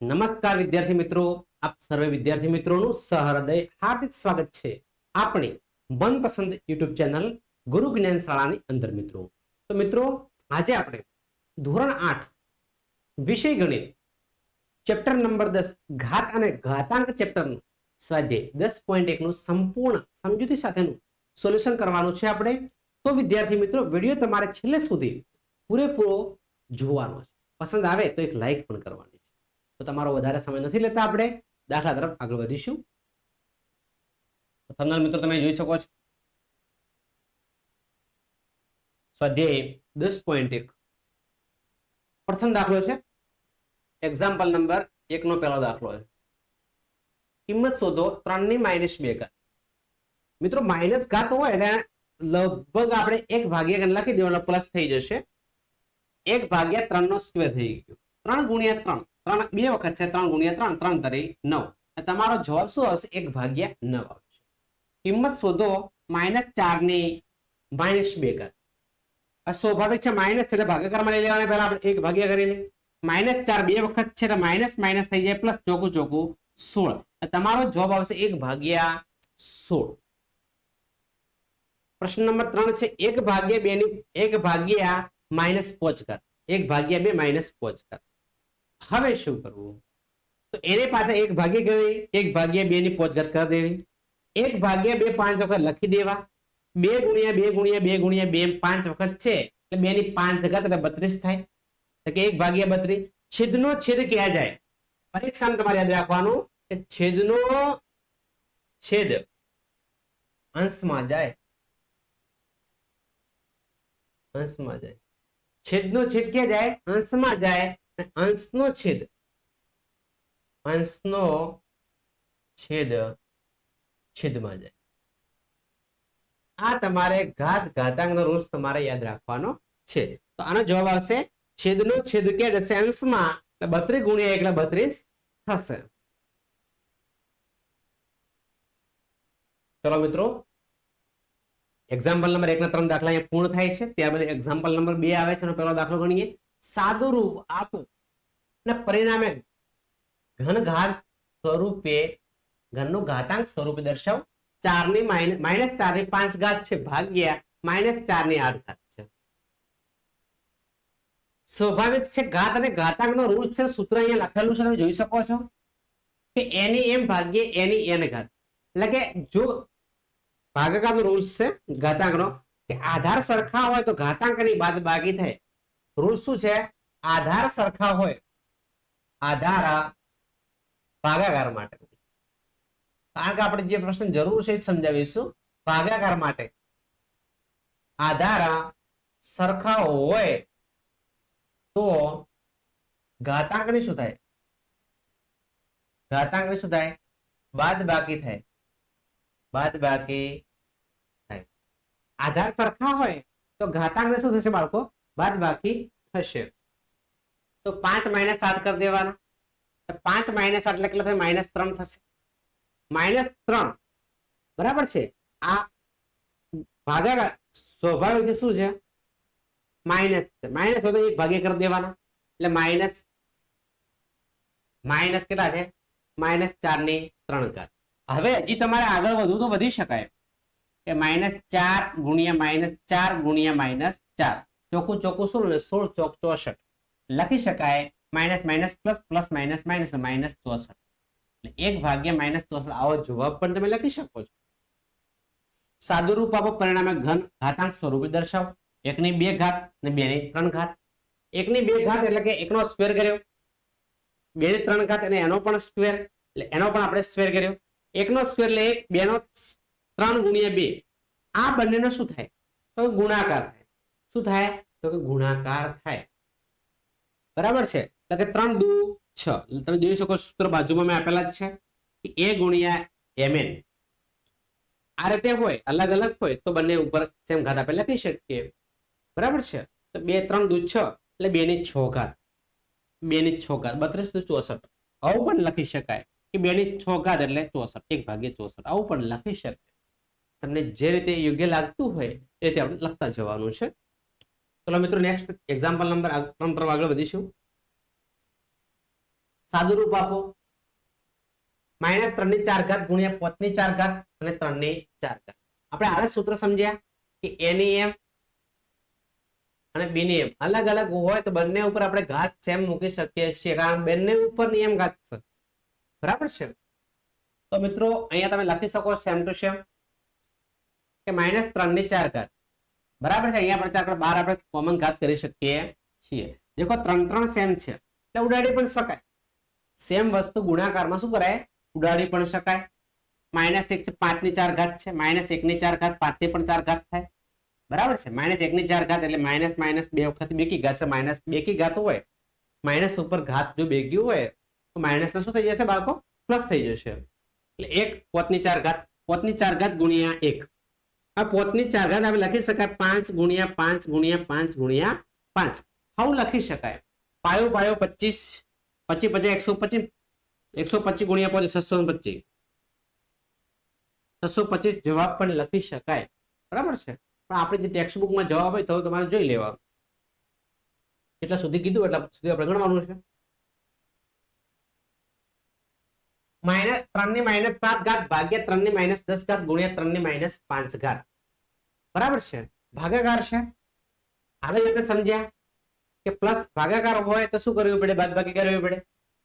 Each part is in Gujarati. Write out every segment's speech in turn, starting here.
નમસ્કાર વિદ્યાર્થી મિત્રો. આપ સર્વે વિદ્યાર્થી મિત્રોનું સહૃદય, હાર્દિક સ્વાગત છે આપણી મનપસંદ યુટ્યુબ ચેનલ ગુરુ જ્ઞાન શાળાની અંદર મિત્રો. તો મિત્રો, આજે આપણે ધોરણ આઠ વિષય ગણિત ચેપ્ટર નંબર દસ ઘાત અને ઘાતાંક ચેપ્ટરનું સ્વાધ્યાય દસ પોઈન્ટ એકનું સંપૂર્ણ સમજૂતી સાથેનું સોલ્યુશન કરવાનું છે આપણે. તો વિદ્યાર્થી મિત્રો, વીડિયો તમારે છેલ્લે સુધી પૂરેપૂરો જોવાનો છે. પસંદ આવે તો એક લાઈક પણ કરવાની. તો તમારો વધારે સમય નથી લેતા આપણે. દાખલા તરફ આગળ વધીશું. તો મિત્રો તમે જોઈ શકો છો. સ્વાધ્યાય દસ પોઈન્ટ એક. પ્રથમ દાખલો છે. એક્ઝામ્પલ નંબર એકનો પહેલો દાખલો છે. કિંમત શોધો ત્રણની માઇનસ બે ઘાત. મિત્રો માઇનસ ઘાત હોય એટલે લગભગ આપણે એક ભાગ્યા લખી દેવાનો પ્લસ થઈ જશે. એક ભાગ્યા ત્રણ નો સ્ક્વેર થઈ ગયો. ત્રણ ગુણ્યા ત્રણ. ત્રણ બે વખત છે, ત્રણ ગુણ્યા ત્રણ ત્રણ તરી નવ. તમારો જવાબ શું આવશે? એક ભાગ્યા નવ આવશે. કિંમત શોધો, માઇનસ ચારની માઇનસ બે કર સ્વાભાવિક છે, માઇનસ એટલે ભાગાકારમાં લઈ લેવાના પહેલા આપણે એક ભાગ્યા કરીને. માઇનસ ચાર બે વખત છે, એટલે માઇનસ માઇનસ થઈ જાય, પ્લસ ચોખ્ખું ચોખ્ખું સોળ. તમારો જવાબ આવશે એક ભાગ્યા સોળ. પ્રશ્ન નંબર ત્રણ છે, એક ભાગ્યા બે ની એક ભાગ્યા માઇનસ પોચ કર એક ભાગ્યા બે, માઇનસ પોચ ઘાત. હવે શું કરવું? તો એને પાસે એક ભાગ્ય કરી એક ભાગ્યા બે ની પોચગત કરી દેવી. એક ભાગ્યા બે પાંચ વખત લખી દેવા. બે ગુણ્યા બે ગુણ્યા બે ગુણ્યા બે પાંચ વખત છે, એટલે બે ની પાંચ જગત એટલે બત્રીસ થાય. કે એક ભાગ્યા બત્રીસ. છેદનો છેદ ક્યાં જાય? પરીક્ષામાં તમારે યાદ રાખવાનું કે છેદનો છેદ અંશમાં જાય. અંશમાં જાય. છેદનો છેદ ક્યાં જાય? અંશમાં જાય. અંશનો છેદ. અંશનો છેદ છેદમાં જાય. આ તમારે ઘાત ઘાતાંકનો રૂલ્સ તમારે યાદ રાખવાનો છે. તો આનો જવાબ આવશે, છેદનો છેદ કે અંશમાં. બત્રીસ ગુણ્યા એકલા બત્રીસ થશે. ચલો મિત્રો એક્ઝામ્પલ નંબર એક ના ત્રણ દાખલા અહીંયા પૂર્ણ થાય છે. ત્યારબાદ એક્ઝામ્પલ નંબર બે આવે છે એનો પહેલો દાખલો ગણીએ. સાદું રૂપ આપો અને પરિણામે ઘન ઘાત સ્વરૂપે, ઘનનું ઘાતાંક સ્વરૂપે દર્શાવું. ચારની માઇનસ ચારની પાંચ ઘાત છે, ભાગ્યા માઇનસ ચારની આઠ ઘાત છે. સ્વાભાવિક છે, ઘાત અને ઘાતાંક નો રૂલ છે, સૂત્ર અહીંયા લખેલું છે, તમે જોઈ શકો છો કે એની એમ ભાગ્યે એની એન ઘાત. એટલે કે જો ભાગાકારનો રૂલ્સ છે, ઘાતાંકનો, કે આધાર સરખા હોય તો ઘાતાંકની બાદ બાકી થાય. રૂલ શું છે? આધાર સરખા હોય, આધાર ભાગાકાર માટે. કારણ કે આપણે જે પ્રશ્ન જરૂર છે એ સમજાવીશું. ભાગાકાર માટે આધાર સરખા હોય તો ઘાતાંકની શું થાય? ઘાતાંકની શું થાય? બાદ બાકી થાય. બાદ બાકી થાય. આધાર સરખા હોય તો ઘાતાંક શું થશે બાળકો બાદ બાકી થશે. તો પાંચ માઇનસ આઠ કરી દેવાના. પાંચ માઇનસ આઠ એટલે થાય? માઇનસ ત્રણ થશે. માઇનસ ત્રણ. બરાબર છે? આ ભાગા સ્વાભાવિક શું છે? માઇનસ માઇનસ હોય તો એક ભાગે કરી દેવાના. એટલે માઇનસ માઇનસ કેટલા છે? માઇનસ ચારની ત્રણ ઘાત. હવે હજી તમારે આગળ વધવું તો વધી શકાય. કે માઇનસ ચાર ગુણ્યા માઇનસ ચાર ગુણ્યા માઇનસ ચાર. ચોખ્ખું ચોખ્ખું સોળ સોળ ચોક ચોસઠ. લખી શકાય minus minus plus plus minus minus minus ચોસઠ. એટલે એક ભાગ્યા માઇનસ ચોસઠ, આવો જવાબ પણ તમે લખી શકો છો. સાદું આપો, પરિણામે ઘન ઘાતાંક સ્વરૂપે દર્શાવો. એકની બે ઘાત ને બે ની ત્રણ ઘાત. એકની બે ઘાત એટલે કે એકનો સ્ક્વેર કર્યો. બે ની ત્રણ ઘાત અને એનો પણ સ્ક્વેર. એટલે એનો પણ આપણે સ્ક્વેર કર્યો. એકનો સ્ક્વેર એટલે એક બે નો ત્રણ ગુણ્યા બે. આ બંનેનો શું થાય? તો ગુણાકાર થાય. શું થાય? તો કે ગુણાકાર થાય. બરાબર છે? એટલે કે ત્રણ દુ છ. તમે જોઈ શકો સૂત્ર બાજુમાં મેં આપેલા જ છે એ ગુણ્યા એમએન આ રીતે હોય, અલગ અલગ હોય, તો બંને ઉપર સેમ ઘાત આપણે લખી શકીએ. બરાબર છે? તો બે, ત્રણ દુ છ, એટલે બે ની છ ઘાત. બે ની છ ઘાત. બત્રીસ દુ ચોસઠ. આવું પણ લખી શકાય કે બે ની છ ઘાત એટલે ચોસઠ. એક ભાગ્ય ચોસઠ. આવું પણ લખી શકાય. તમને જે રીતે યોગ્ય લાગતું હોય, એ રીતે આપણે લખતા જવાનું છે. ચલો મિત્રો નેક્સ્ટ એક્ઝામ્પલ નંબર ત્રણ તરફ આગળ વધીશું. સાદું રૂપ આપો. માઇનસ ત્રણની ચાર ઘાત ગુણ્યા પોતની ચાર ઘાત અને ત્રણની ચાર ઘાત. આપણે આને સૂત્ર સમજ્યા કે એની એમ અને બીની એમ અલગ અલગ હોય તો બંને ઉપર આપણે ઘાત સેમ મૂકી શકીએ છીએ, કારણ બંને ઉપર નિયમ ઘાત છે. બરાબર છે? તો મિત્રો, અહીંયા તમે લખી શકો સેમ ટુ સેમ કે માઇનસ ત્રણની ચાર ઘાત. બરાબર છે? અહીંયા આપણે ચાર ઘાત બાર આપણે કોમન ઘાત કરી શકીએ છીએ. દેખો, ત્રણ ત્રણ સેમ છે. એટલે ઉડાડી પણ શકાય. સેમ વસ્તુ ગુણાકારમાં શું કરાય? ઉડાડી પણ શકાય. માઇનસ એક છે, પાંચની ચાર ઘાત છે. માઇનસ એક ની ચાર ઘાત, પાંચની પણ ચાર ઘાત થાય. બરાબર છે? માઇનસ એક ની ચાર ઘાત એટલે માઇનસ માઇનસ બે વખત બેકી ઘાત છે. માઇનસ બેકી ઘાત હોય. માઇનસ ઉપર ઘાત જો બેગ્યું હોય, તો માઇનસ શું થઈ જશે બાળકો? પ્લસ થઈ જશે. એટલે એક પોતની ચાર ઘાત, પોતની ચાર ઘાત ગુણ્યા એક. આ પોતની ચાર ઘાત આપણે લખી શકાય પાંચ ગુણ્યા પાંચ ગુણ્યા પાંચ ગુણ્યા પાંચ. આવું લખી શકાય? પાયો પાયો પચીસ, પચી પચાસ એકસો પચીસ એકસો પચીસ ગુણ્યા પાંચ છસો પચીસ. છસો પચીસ જવાબ પણ લખી શકાય. બરાબર છે? પણ આપણે જે ટેક્સ્ટ બુકમાં જવાબ હોય તો તમારે જોઈ લેવા એટલા સુધી કીધું? એટલા સુધી આપણે ગણવાનું છે. માઇનસ ત્રણની માઇનસ સાત ઘાત ભાગ્યા ત્રણની માઇનસ દસ ઘાત ગુણ્યા ત્રણની માઇનસ પાંચ ઘાત. બરાબર છે? ભાગાકાર છે? હવે આપણે સમજ્યા? કે પ્લસ ભાગાકાર હોય તો શું કરવું પડે? બાદ બાકી કરવી પડે?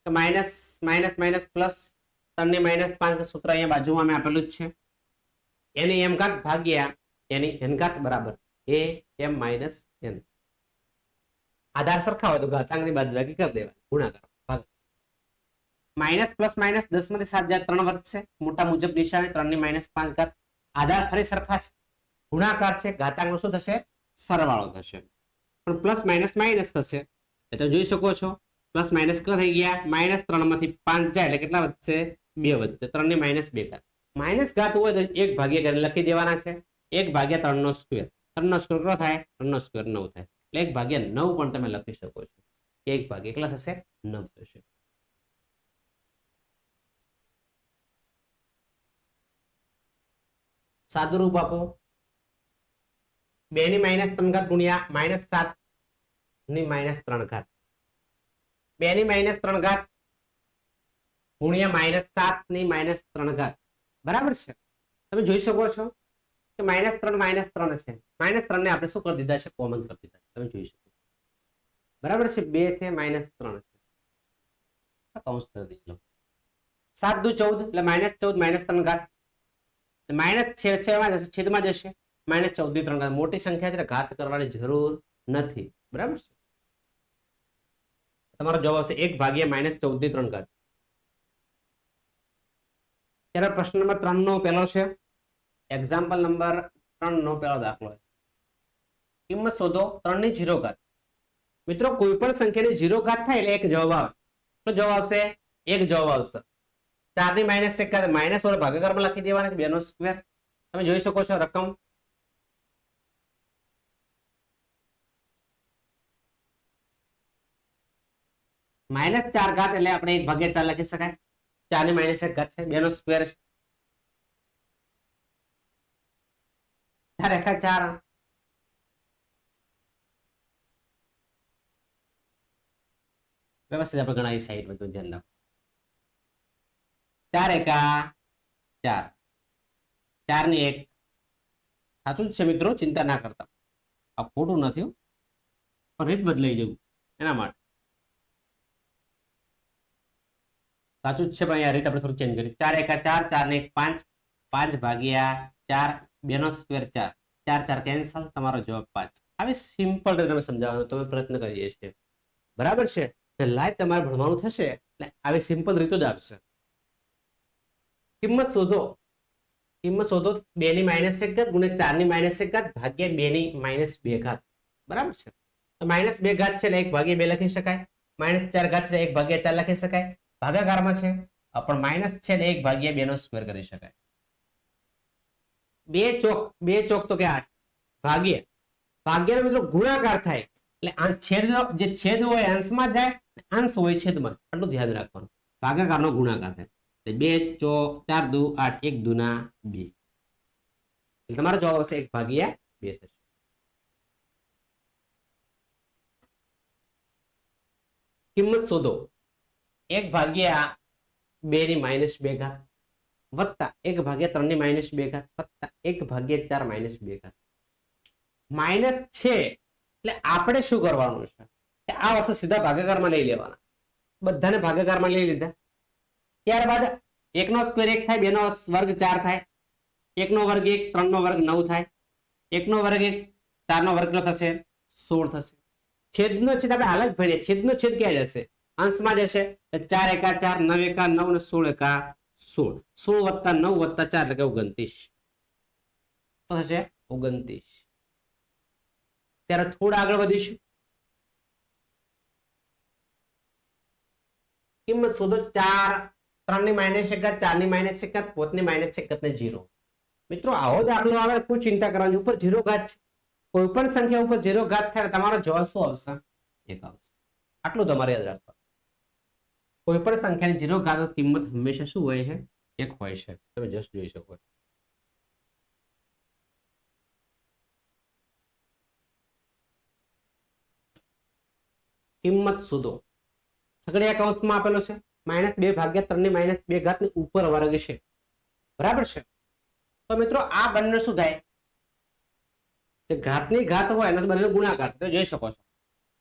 તો માઇનસ માઇનસ માઇનસ પ્લસ ત્રણની માઇનસ પાંચ સૂત્ર અહીંયા બાજુમાં મેં આપેલું જ છે. એની એમ ઘાત ભાગ્યા એની એન ઘાત બરાબર. એ એમ માઇનસ એન. આધાર સરખા હોય તો ઘાતાંકની બાદ બાકી કરી દેવા ગુણાકાર. માઇનસ પ્લસ માઇનસ દસમાંથી સાત હજાર ત્રણ વધશે મોટા મુજબ નિશાની ત્રણની માઇનસ પાંચ ઘાત. આધાર ફરી સરખા છે. ગુણાકાર છે. ઘાતાંકનો શું થશે? સરવાળો થશે. પણ પ્લસ માઇનસ માઇનસ થશે. એ તમે જોઈ શકો છો. પ્લસ માઇનસ કેટલા થઈ ગયા? માઇનસ ત્રણમાંથી પાંચ જાય એટલે કેટલા વધશે? બે વધશે. ત્રણની માઇનસ બે ઘાત. માઇનસ ઘાત હોય તો એક ભાગ્યા કરીને લખી દેવાના છે. એક ભાગ્યા ત્રણ નો સ્ક્વેર ત્રણ નો સ્ક્વેર કેટલો થાય? ત્રણ નો સ્ક્વેર નવ થાય. એટલે એક ભાગ્યા નવ પણ તમે લખી શકો છો. એક ભાગ્યા કેટલા થશે? નવ થશે. સાદું રૂપ આપો. બે ની માઇનસ ત્રણ ઘાત ગુણ્યા માઇનસ સાતની માઇનસ ત્રણ ઘાત. બે ની માઇનસ ત્રણ ઘાત ગુણ્યા માઇનસ સાતની માઇનસ ત્રણ ઘાત. બરાબર છે? તમે જોઈ શકો છો કે માઇનસ ત્રણ માઇનસ ત્રણ છે. માઇનસ ત્રણ ને આપણે શું કરી દીધા છે? કોમન કરી દીધા તમે જોઈ શકો બરાબર છે? બે છે માઇનસ ત્રણ છે. કૌંસ કરી દીધો સાત દુ ચૌદ એટલે માઇનસ ચૌદ માઇનસ ત્રણ ઘાત. માઇનસ છેદમાં જશે? છેદમાં જશે. માઇનસ ચૌદ ત્રણ ઘાત. મોટી સંખ્યા છે ઘાત કરવાની જરૂર નથી. બરાબર છે? તમારો જવાબ આવશે એક ભાગ્યા માઇનસ ચૌદ ત્રણ ઘાત. ત્યારે પ્રશ્ન નંબર ત્રણ નો પહેલો છે. એક્ઝામ્પલ નંબર ત્રણ નો પહેલો દાખલો કિંમત શોધો. ત્રણની જીરો ઘાત. મિત્રો, કોઈ પણ સંખ્યાની જીરો ઘાત થાય એટલે એક જવાબ આવે. તો જવાબ આવશે? એક જવાબ આવશે. ચારની માઇનસ એક ઘાત માઇનસ વડે ભાગાકારમાં લખી દેવાના બે નો સ્ક્વેર તમે જોઈ શકો છો રકમ. માઇનસ ચાર ઘાત એટલે આપણે એક ભાગ્યા ચાર લખી શકાય. ચારની માઇનસ એક ઘાત છે, બે નો સ્ક્વેર છે. ચાર એકા ચાર. વ્યવસ્થિત આપણે ગણાવી સાઈડ બધું ધ્યાન રાખો. ચાર એકા ચાર. ચારની એક. સાચું જ છે મિત્રો, ચિંતા ના કરતા. આ ખોટું નથી. પણ રીત બદલાઈ જવું. એના માટે. સાચું જ છે પણ આ રીત આપણે થોડું ચેન્જ કરી ચાર એકા ચાર ચાર ને એક પાંચ. પાંચ ભાગ્યા ચાર, બે નો સ્ક્વેર ચાર. ચાર ચાર કેન્સલ તમારો જવાબ પાંચ. આવી સિમ્પલ રીતે તમે સમજાવવાનો તમે પ્રયત્ન કરીએ છીએ. બરાબર છે? લાઈવ તમારે ભણવાનું થશે એટલે આવી સિમ્પલ રીતો જ આપશે. કિંમત શોધો. કિંમત શોધો બે ની માઇનસ એક ઘાત ગુણ્યા ચારની માઇનસ એક ઘાત ભાગ્યા બે ની માઇનસ બે ઘાત. બરાબર છે? તો માઇનસ બે ઘાત છે એટલે એક ભાગ્યા બે લખી શકાય. માઇનસ ચાર ઘાત છે એક ભાગ્યા ચાર લખી શકાય. ભાગાકારમાં છે. પણ માઇનસ છે એટલે એક ભાગ્યા બે નો સ્ક્વેર કરી શકાય. બે ચોક બે ચોક તો કે આઠ. ભાગ્ય. ભાગ્યનો મિત્રો ગુણાકાર થાય. એટલે આ છેદ જે છેદ હોય અંશમાં જાય અંશ હોય છેદમાં. આટલું ધ્યાન રાખવાનું. ભાગાકારનો ગુણાકાર થાય. બે ચો ચાર દુ આઠ એક દુના બે. તમારો જવાબ આવશે એક ભાગ્યા બે થશે. કિંમત શોધો. એક ભાગ્યા બે ની માઇનસ બે ઘાત વત્તા એક ભાગ્યા ત્રણની માઇનસ બે ઘાત વત્તા એક ભાગ્યા ચાર માઇનસ બે ઘાત. માઇનસ છે એટલે આપણે શું કરવાનું છે? આ વસ્તુ સીધા ભાગાકારમાં લઈ લેવાના. બધાને ભાગાકારમાં લઈ લીધા. ત્યારબાદ એકનો સ્ક્વેર એક થાય, બેનો વર્ગ ચાર થાય. એકનો વર્ગ એક, ત્રણનો વર્ગ નવ થાય. એકનો વર્ગ એક, ચારનો વર્ગ કેટલો થશે? સોળ થશે. છેદનો છેદ આપણે હાલ ભણીએ છેદનો છેદ ક્યાં જશે અંશમાં જશે ચાર એકા ચાર, નવ એકા નવ ને સોળ એકા સોળ. સોળ વત્તા નવ વત્તા ચાર એટલે કે ઓગણત્રીસ. થશે ઓગણત્રીસ. ત્યારે થોડા આગળ વધીશું. કિંમત શોધો. ચાર ત્રણની માઇનસ એકાદ ચારની માઇનસ એકાદ પોતની માઇનસ એકાદ ને જીરો મિત્રો, આવો દાખલો આવે, કોઈ ચિંતા કરવાની ઉપર જીરો ઘાત છે. કોઈ પણ સંખ્યા ઉપર જીરો ઘાત થાય, તમારો જવાબ શું આવશે? એક આવશે. આટલું તમારે યાદ રાખવાનું. કોઈ પણ સંખ્યાની જીરો ઘાત કિંમત હંમેશા શું હોય છે? એક હોય છે. તમે જસ્ટ જોઈ શકો કિંમત શોધો. સગડિયા કૌંસમાં આપેલો છે. માઇનસ બે ભાગ્યા ત્રણની માઇનસ બે ઘાતની ઉપર વર્ગ છે. બરાબર છે? તો મિત્રો આ બંને શું થાય? જે ઘાતની ઘાત હોય એના બંને ગુણાકાર. જોઈ શકો છો.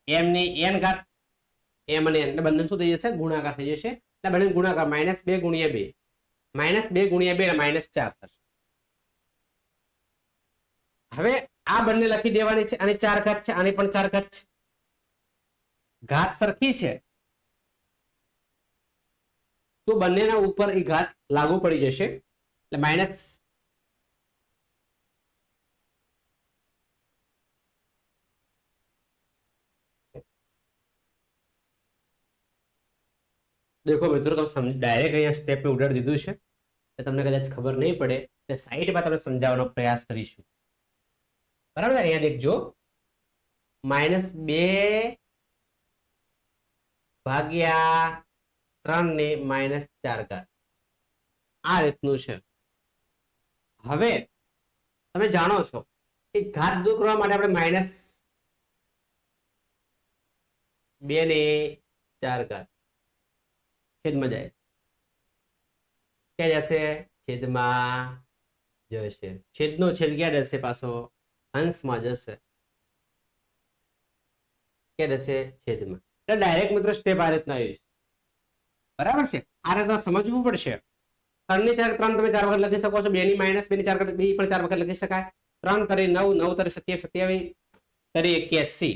એમ ની એન ઘાત એમ અને એન બંને શું થઈ જશે? ગુણાકાર થઈ જશે. એટલે બંને ગુણાકાર માઇનસ બે ગુણ્યા બે. માઇનસ બે ગુણ્યા બે માઇનસ ચાર થશે. હવે આ બંને લખી દેવાની છે. અને ચાર ઘાત છે, આની પણ ચાર ઘાત છે. ઘાત સરખી છે. તો બંનેના ઉપર એ ઘાત લાગુ પડી જશે. એટલે માઇનસ દેખો મિત્રો, તમે ડાયરેક્ટ અહીંયા સ્ટેપ ઉડાડી દીધું છે. એટલે તમને કદાચ ખબર નહીં પડે એટલે સાઈડમાં તમે સમજાવવાનો પ્રયાસ કરીશું. બરાબર, અહીંયા દેખજો. માઇનસ બે ભાગ્યા ત્રણ ને માઇનસ ચાર ઘાત. આ રીતનું છે. હવે તમે જાણો છો કે ઘાત દૂર કરવા માટે આપણે માઇનસ બે ને ચાર ઘાત છેદમાં જાય. ક્યાં જશે? છેદમાં જશે. છેદનો છેદ ક્યાં જશે પાછો? અંશમાં જશે. ક્યાં જશે? છેદમાં. એટલે ડાયરેક્ટ મિત્રો સ્ટેપ આ રીતના આવ્યું છે બરાબર છે? આ રીતે સમજવું પડશે. ત્રણની ચાર, ત્રણ તમે ચાર વખત લખી શકો છો. બે ની માઇનસ બે ની ચાર બે પણ ચાર વખત લખી શકાય. ત્રણ તરી નવ નવ તરી સત્યાવીસ સત્યાવીસ તરી એક્યાસી.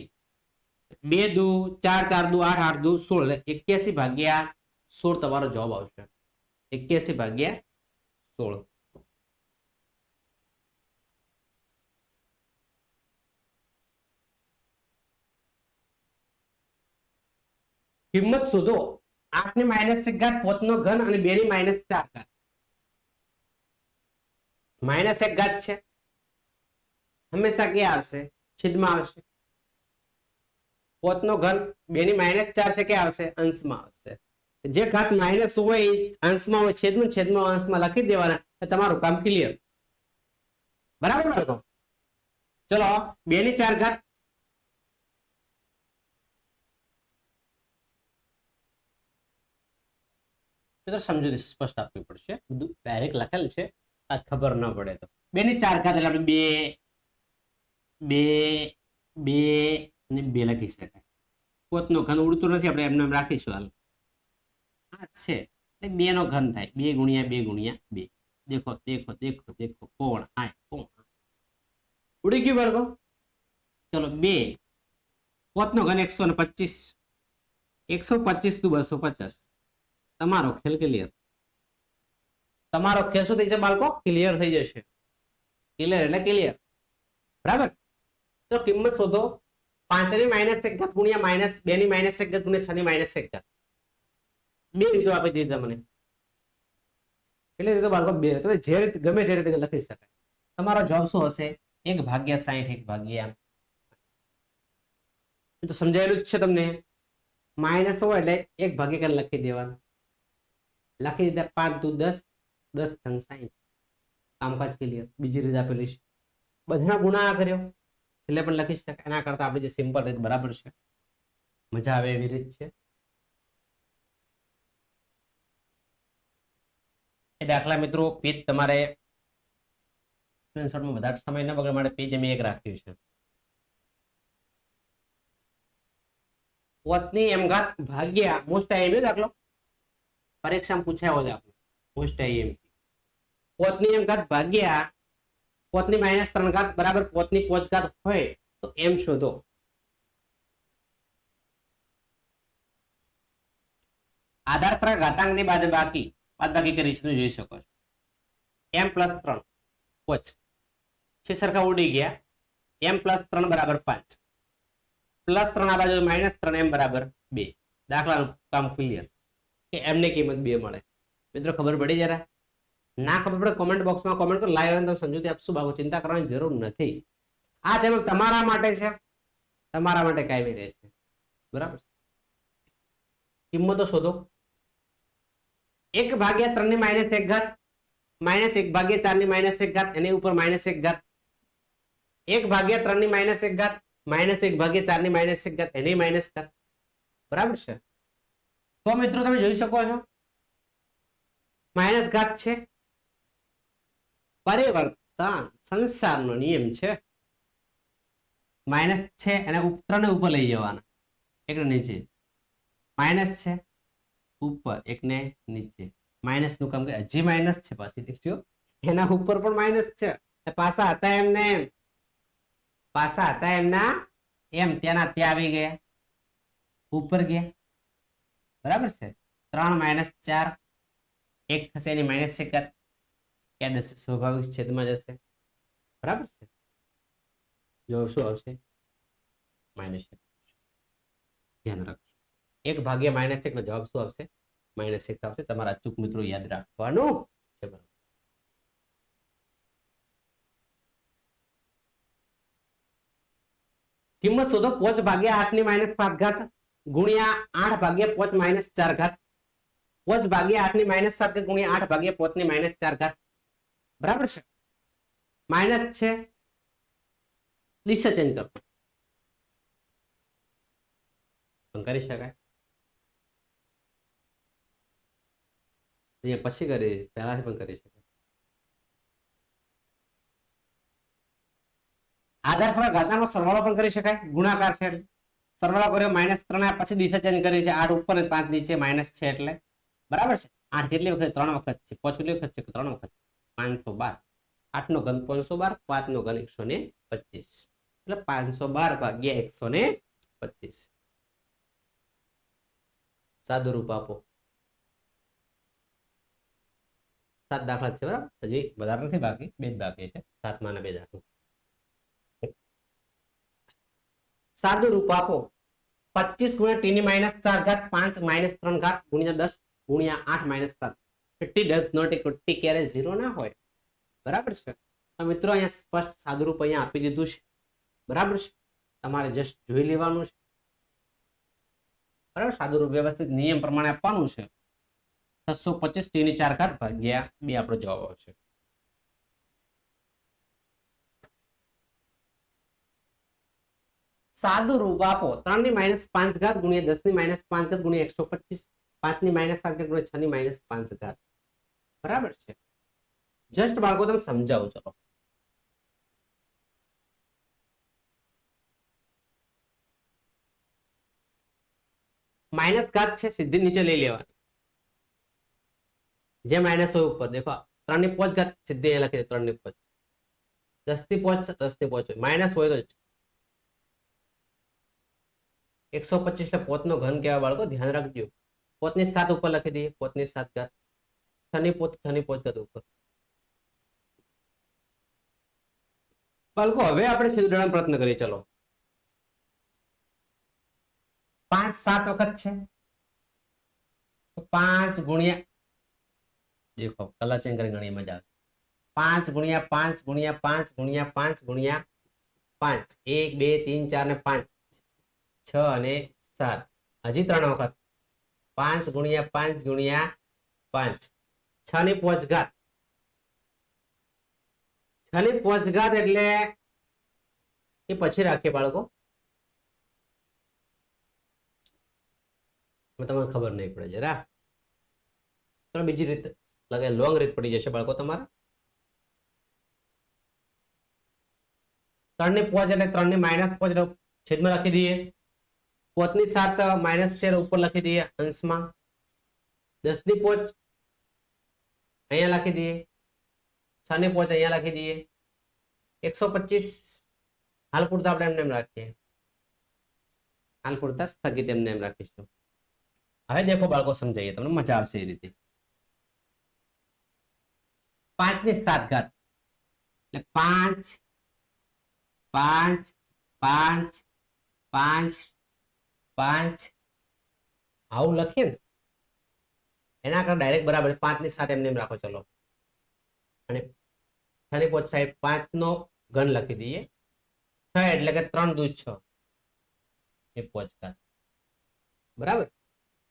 બે દુ, ચાર ચાર દુ, આઠ આઠ દુ, સોળ. એક્યાસી ભાગ્યા સોળ તમારો જવાબ આવશે. એક્યાસી ભાગ્યા સોળ. કિંમત શોધો. આઠની માઇનસ એક ઘાત પોતનો ઘન અને બે ની માઇનસ ચાર ઘાત. માઇનસ એક ઘાત છે. હંમેશા કે આવશે? છેદમાં આવશે. પોતનો ઘન બે ની માઇનસ ચાર છે, ક્યાં આવશે? અંશમાં આવશે. જે ઘાત માઇનસ હોય એ અંશમાં હોય, છેદમાં છેદમાં અંશમાં લખી દેવાના, તો તમારું કામ ક્લિયર બરાબર બાળકો? ચલો બે ની ચાર ઘાત મિત્રો સમજૂતી સ્પષ્ટ આપવી પડશે. બધું ડાયરેક્ટ લખેલ છે. આ ખબર ન પડે તો. બે ની ચાર ખાતે આપણે બે બે બે અને બે લખી શકાય. પોતનો ઘન ઉડતું નથી, આપણે એમને રાખીશું હાલ. આ છે. બે નો ઘન થાય. બે ગુણ્યા બે ગુણ્યા બે. દેખો દેખો દેખો દેખો. કોણ? આ કોણ? ઉડી ગયું બાળકો. ચલો, બે. પોતનો ઘન એકસો ને પચીસ. એકસો પચીસ તું બસો પચાસ. તમારો ખેલ ક્લિયર તમારો ખેલ શું થઈ જશે બાળકો? ક્લિયર થઈ જશે. ક્લિયર એટલે ક્લિયર બરાબર? તો કિંમત શોધો. પાંચની માઇનસ એક ગુણ્યા માઇનસ બે ની માઇનસ એક ગુણ્યા છ ની માઇનસ એક બે રીતો આપી દીધી તમને એટલે રીતો બાળકો બે. તમે જે રીતે, ગમે તે રીતે લખી શકાય. તમારો જવાબ શું હશે? એક ભાગ્યા સાહીઠ એક ભાગ્યા તો સમજાયેલું જ છે તમને. માઇનસ હોય એટલે એક ભાગ્યકાર લખી દેવાનું. લખી દીધા પાંચ દુ દસ દસ ધન સાહીઠ કામકાજ ક્લિયર બીજી રીત આપેલી છે. બધા ગુણા કર્યો. એટલે પણ લખી શકાય. એના કરતા આપણે જે સિમ્પલ રીત બરાબર છે. મજા આવે એવી રીત છે. એ દાખલા મિત્રો પેજ તમારે સ્ક્રીનશોટમાં વધારે સમય ન બગડે માટે પેજ અમે એક રાખ્યું છે. પોતની એમ ઘાત ભાગ્યા. મોસ્ટ ટાઈમ દાખલો. પરીક્ષામાં પૂછાયો દાખલો પોસ્ટ આઈએમપી પોતની એમ ઘાત ભાગ્યા, પોતની માઇનસ ત્રણ ઘાત બરાબર પોતની પોચ ઘાત હોય તો એમ શોધો. આધાર સરળ ઘાતાંકની બાદ બાકી બાદ બાકી કરી છે જોઈ શકો છો. એમ પ્લસ ત્રણ, પોચ. છે સરખા ઉડી ગયા. એમ પ્લસ ત્રણ બરાબર પાંચ. પ્લસ ત્રણ આ બાજુ માઇનસ ત્રણ એમ બરાબર બે. દાખલાનું કામ ક્લિયર કે એમને કિંમત બે મળે. મિત્રો, ખબર પડી જરા? ના ખબર પડે કોમેન્ટ બોક્સમાં કોમેન્ટ કરો. લાઈવ તમે સમજૂતી આપશું, બાબુ, ચિંતા કરવાની જરૂર નથી. આ ચેનલ તમારા માટે છે. તમારા માટે કાયમી રહેશે. બરાબર કિંમતો શોધો. એક ભાગ્યા ત્રણની માઇનસ એક ઘાત, માઇનસ એક ભાગ્યા ચારની માઇનસ એક ઘાત, એની ઉપર માઇનસ એક ઘાત. એક ભાગ્યા ત્રણની માઇનસ એક ઘાત, માઇનસ એક ભાગ્યા ચારની માઇનસ એક ઘાત, એની માઇનસ ઘાત. બરાબર છે? તો મિત્રો, તમે જોઈ શકો છો. માઇનસ ઘાત છે. પરિવર્તન સંસારનો નિયમ છે. માઇનસ છે, એને ત્રણે ઉપર લઈ જવાના. એક નીચે. માઇનસ છે, ઉપર. એકને નીચે. માઇનસનું કામ કે હજી માઇનસ છે પાછી, દેખજો. એના ઉપર પણ માઇનસ છે. પાછા હતા એમને એમ. પાછા હતા એમના એમ. ત્યાંના ત્યાં આવી ગયા. ઉપર ગયા. બરાબર છે? ત્રણ માઇનસ ચાર, એક થશે એની માઇનસ એકાદ. ક્યાં જશે? સ્વાભાવિક છેદમાં જશે. બરાબર છે? જો શું આવશે? માઇનસ ધ્યાન રાખજો. એક ભાગ્યા માઇનસ એક નો જવાબ શું આવશે? માઇનસ એક આવશે. તમારા અચૂક મિત્રો યાદ રાખવાનું છે. બરાબર. કિંમત શોધો. પોચ ભાગ્યા આઠની માઇનસ પાંચ ઘાત. ગુણ્યા આઠ ભાગ્યા પોચ માઇનસ ચાર ઘાત. પોચ ભાગ્યા આઠની માઇનસ સાત ગુણ્યા આઠ ભાગ્યા પોચની માઇનસ ચાર ઘાત. બરાબર છે? માઇનસ છે. દિશા ચેન્જ કરો કરી શકાય. અહીંયા પછી કરી, પહેલાથી પણ કરી શકાય. આધાર ફરક ઘાતાનો સરવાળો પણ કરી શકાય. ગુણાકાર છે સરવાળો કર્યો, માઇનસ ત્રણ પછી દિશા ચેન્જ કરી છે. આઠ ઉપર પાંચ નીચે માઇનસ છે એટલે. બરાબર છે? આઠ કેટલી વખત? ત્રણ વખત છે. પાંચ કેટલી વખત છે? ત્રણ વખત પાંચસો બાર. આઠ નો ઘન પાંચસો બાર પાંચ નો ઘન એકસો ને પચીસ. એટલે પાંચસો બાર ભાગ્યા એકસો ને પચીસ. સાદું રૂપ આપો. સાત દાખલા છે, બરાબર? હજી વધારે નથી બાકી. બે જ બાકી છે. સાતમા બે દાખલા. સાદું રૂપ આપો. પચીસ ગુણ્યા ટી ની માઇનસ ચાર ઘાત પાંચ માઇનસ ત્રણ ઘાત ગુણ્યા દસ ગુણ્યા આઠ માઇનસ સાત. T does not equal T ક્યારે ઝીરો ના હોય? બરાબર છે? મિત્રો અહીંયા સ્પષ્ટ સાદું રૂપ અહીંયા આપી દીધું છે. બરાબર છે? તમારે જસ્ટ જોઈ લેવાનું છે. બરાબર? સાદું રૂપ વ્યવસ્થિત નિયમ પ્રમાણે આપવાનું છે. છસો પચીસ ટી ની ચાર ઘાત ભાગ્યા બે આપણો જવાબ આવશે. સાદું રૂપ આપો. ત્રણની માઇનસ પાંચ ઘાત ગુણ્યા દસની માઇનસ પાંચ ઘાત ગુણ્યા એકસો પચીસ. પાંચની માઇનસ સાત ઘાત ગુણ્યા છ ની માઇનસ પાંચ ઘાત. બરાબર છે? જસ્ટ બાળકો, તમે સમજાવો ચલો. માઇનસ ઘાત છે, સીધી નીચે લઈ લેવાની. જે માઇનસ હોય ઉપર, દેખો ત્રણની પોચ ઘાત, સીધી લખી દે ત્રણની પોચ. દસની પોચ દસની પોચ હોય. માઇનસ હોય તો એકસો પચીસ ને પોતનો ઘન કહેવા બાળકો, ધ્યાન રાખજો. પોતની સાત ઉપર લખી દઈએ. પોતની સાત ઘાત થની પોત થની પોત ઘાત ઉપર. બાળકો, હવે આપણે છેદુડાનો પ્રયત્ન કરીએ. ચલો. પાંચ, સાત વખત છે. પાંચ ગુણ્યા, દેખો, કલર ચેન્જ કરી ઘણી મજા આવશે પાંચ ગુણ્યા પાંચ ગુણ્યા પાંચ ગુણ્યા પાંચ ગુણ્યા પાંચ. એક, બે, ત્રણ, ચાર ને પાંચ. છ અને સાત. હજી ત્રણ વખત. પાંચ ગુણ્યા પાંચ ગુણ્યા પાંચ. છ ની પોચ છ ની પોચ એટલે એ પછી રાખીએ બાળકો. તમને ખબર નહીં પડે જરા. બીજી રીતે, લાગે લોંગ રીત પડી જશે બાળકો તમારા. ત્રણની પોચ એટલે ત્રણની માઇનસ પોચ છેદમાં રાખી દઈએ. પોચની સાત માઇનસ છે ઉપર લખી દઈએ અંશમાં. દસની પોચ અહીંયા લખી દઈએ. છ ની પોચ અહીંયા લખી દઈએ. એકસો પચીસ હાલ પૂરતા આપણે એમને એમ રાખીએ. હાલ પૂરતા સ્થગિત એમને એમ રાખીશું. હવે દેખો બાળકો સમજાઈએ, તમને મજા આવશે એ રીતે. પાંચની સાત ઘાત એટલે પાંચ પાંચ પાંચ પાંચ પાંચ. આવું લખીએ ને, એના કરતા ડાયરેક્ટ બરાબર પાંચની સાત એમને એમ રાખો, ચલો. અને છની પોચ સાઈડ પાંચ નો ઘન લખી દઈએ. છ એટલે કે ત્રણ દૂધ છ. એ પોચઘાત બરાબર?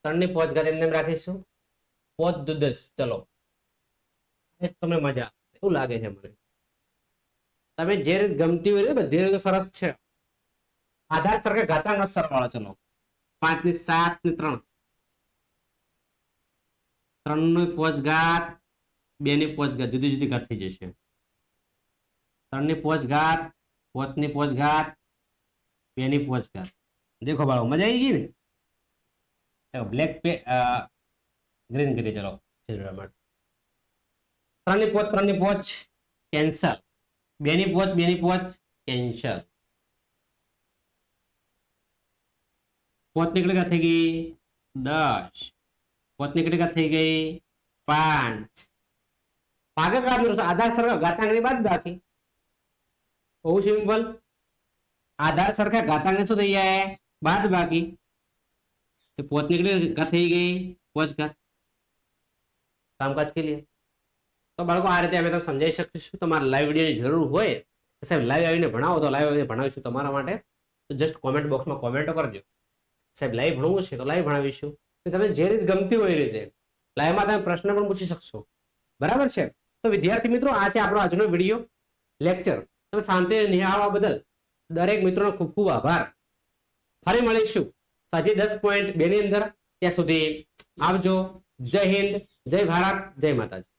ત્રણની પોચઘાત એમને એમ રાખીશું. પોચ દૂધ ચલો. એ તમને મજા એવું લાગે છે મને. તમે જે રીત ગમતી હોય બધી રીતે સરસ છે. આધાર સરખા ઘાતાંક સરવાળો ચલો. પાંચની સાતની ત્રણ. ત્રણની પોચઘાત બે ની પોચઘાત, જુદી જુદી ઘાત થઈ જશે. ત્રણની પોચઘાત પોચની પોચઘાત બે ની પોચઘાત. દેખો બાળકો, મજા આવી ગઈ ને? બ્લેક પે ગ્રીન કરી ચલો છેદવા માટે. ત્રણની પોચ ત્રણની પોચ કેન્સલ બે ની પોચ બે ની પોચ કેન્સલ પોચ નીકળી થઈ ગઈ દસ. પોત નીકળી થઈ ગઈ પાંચ. ભાગાકાર નો આધાર સરખા ઘાતાંકની બાદ બાકી. બહુ સિમ્પલ. આધાર સરખા ઘાતાંક શું થઈ જાય? બાદ બાકી. પોત નીકળી ઘા થઈ ગઈ, પોચ ઘાત. કામકાજ કે લીએ તો બાળકો, આ રીતે અમે તમને સમજાવી શકીશું. તમારે લાઈવ વિડીયોની જરૂર હોય તો સાહેબ લાઈવ આવીને ભણાવો તો લાઈવ આવીને ભણાવીશું તમારા માટે. તો જસ્ટ કોમેન્ટ બોક્સમાં કોમેન્ટો કરજો. સાહેબ લાઈવ ભણવું છે તો લાઈવ ભણાવીશું. તમે જે રીતે ગમતી હોય એ રીતે. લાઈવમાં તમે પ્રશ્ન પણ પૂછી શકશો. બરાબર છે? તો વિદ્યાર્થી મિત્રો, આ છે આપણો આજનો વીડિયો. લેક્ચર તમે શાંતિ નિહાળવા બદલ દરેક મિત્રોનો ખૂબ ખૂબ આભાર. ફરી મળીશું સાથી દસ પોઈન્ટ બે ની અંદર. ત્યાં સુધી આવજો. જય હિન્દ. જય ભારત. જય માતાજી.